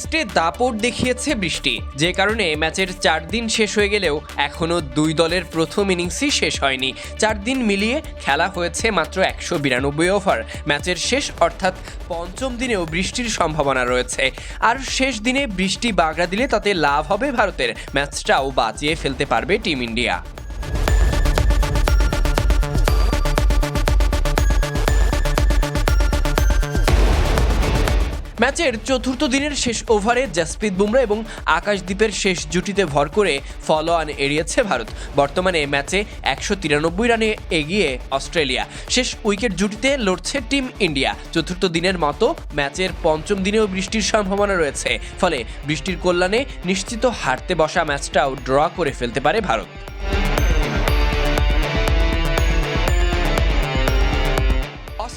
টেস্টে দাপট দেখিয়েছে বৃষ্টি। যে কারণে ম্যাচের চার দিন শেষ হয়ে গেলেও এখনও দুই দলের প্রথম ইনিংসই শেষ হয়নি। চার দিন মিলিয়ে খেলা হয়েছে মাত্র একশো বিরানব্বই ওভার। ম্যাচের শেষ অর্থাৎ পঞ্চম দিনেও বৃষ্টির সম্ভাবনা রয়েছে। আর শেষ দিনে বৃষ্টি বাগড়া দিলে তাতে লাভ হবে ভারতের। ম্যাচটাও বাঁচিয়ে ফেলতে পারবে টিম ইন্ডিয়া। ম্যাচের চতুর্থ দিনের শেষ ওভারে জাসপ্রীত বুমরা এবং আকাশদ্বীপের শেষ জুটিতে ভর করে ফলো অন এড়িয়েছে ভারত। বর্তমানে ম্যাচে একশো তিরানব্বই রানে এগিয়ে অস্ট্রেলিয়া। শেষ উইকেট জুটিতে লড়ছে টিম ইন্ডিয়া। চতুর্থ দিনের মতো ম্যাচের পঞ্চম দিনেও বৃষ্টির সম্ভাবনা রয়েছে। ফলে বৃষ্টির কল্যাণে নিশ্চিত হারতে বসা ম্যাচটাও ড্র করে ফেলতে পারে ভারত।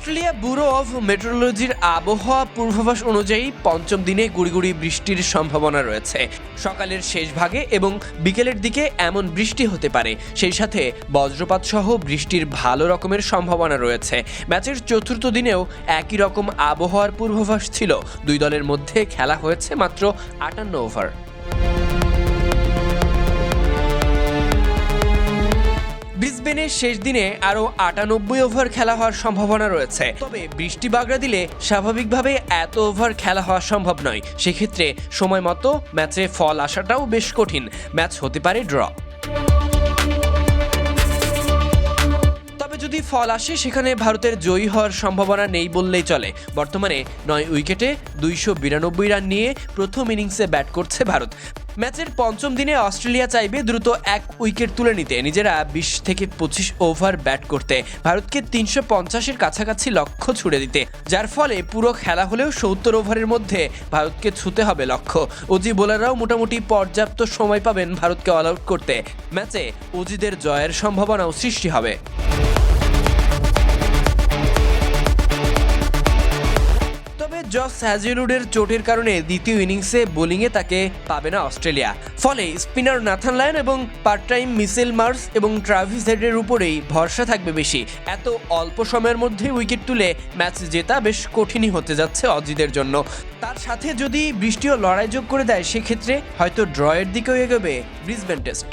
অস্ট্রেলিয়া ব্যুরো অফ মেট্রোলজির আবহাওয়া পূর্বাভাস অনুযায়ী পঞ্চম দিনে গুড়িগুড়ি বৃষ্টির সম্ভাবনা রয়েছে। সকালের শেষ ভাগে এবং বিকেলের দিকে এমন বৃষ্টি হতে পারে। সেই সাথে বজ্রপাত সহ বৃষ্টির ভালো রকমের সম্ভাবনা রয়েছে। ম্যাচের চতুর্থ দিনেও একই রকম আবহাওয়ার পূর্বাভাস ছিল। দুই দলের মধ্যে খেলা হয়েছে মাত্র আটান্ন ওভার। ব্রিসবেনের শেষ দিনে আরও আটানব্বই ওভার খেলা হওয়ার সম্ভাবনা রয়েছে। তবে বৃষ্টি বাগড়া দিলে স্বাভাবিকভাবে এত ওভার খেলা হওয়া সম্ভব নয়। সেক্ষেত্রে সময় মতো ম্যাচে ফল আসাটাও বেশ কঠিন। ম্যাচ হতে পারে ড্র। যদি ফল আসে, সেখানে ভারতের জয়ী হওয়ার সম্ভাবনা নেই বললেই চলে। বর্তমানে নয় উইকেটে দুইশো বিরানব্বই রান নিয়ে প্রথম ইনিংসে ব্যাট করছে ভারত। ম্যাচের পঞ্চম দিনে অস্ট্রেলিয়া চাইবে দ্রুত এক উইকেট তুলে নিতে, নিজেরা বিশ থেকে পঁচিশ ওভার ব্যাট করতে। ভারতকে তিনশো পঞ্চাশের কাছাকাছি লক্ষ্য ছুড়ে দিতে, যার ফলে পুরো খেলা হলেও সত্তর ওভারের মধ্যে ভারতকে ছুতে হবে লক্ষ্য। অজি বোলাররাও মোটামুটি পর্যাপ্ত সময় পাবেন ভারতকে অল আউট করতে। ম্যাচে অজিদের জয়ের সম্ভাবনাও সৃষ্টি হবে। জস হ্যাজিলুডের চোটের কারণে দ্বিতীয় ইনিংসে বোলিংয়ে তাকে পাবে না অস্ট্রেলিয়া। ফলে স্পিনার নাথান লায়ন এবং পার্ট টাইম মিসেল মার্স এবং ট্রাভিস হেডের উপরেই ভরসা থাকবে বেশি। এত অল্প সময়ের মধ্যে উইকেট তুলে ম্যাচ জেতা বেশ কঠিনই হতে যাচ্ছে অজিদের জন্য। তার সাথে যদি বৃষ্টিও লড়াই যোগ করে দেয়, সেক্ষেত্রে হয়তো ড্রয়ের দিকেও এগোবে ব্রিসবেন টেস্ট।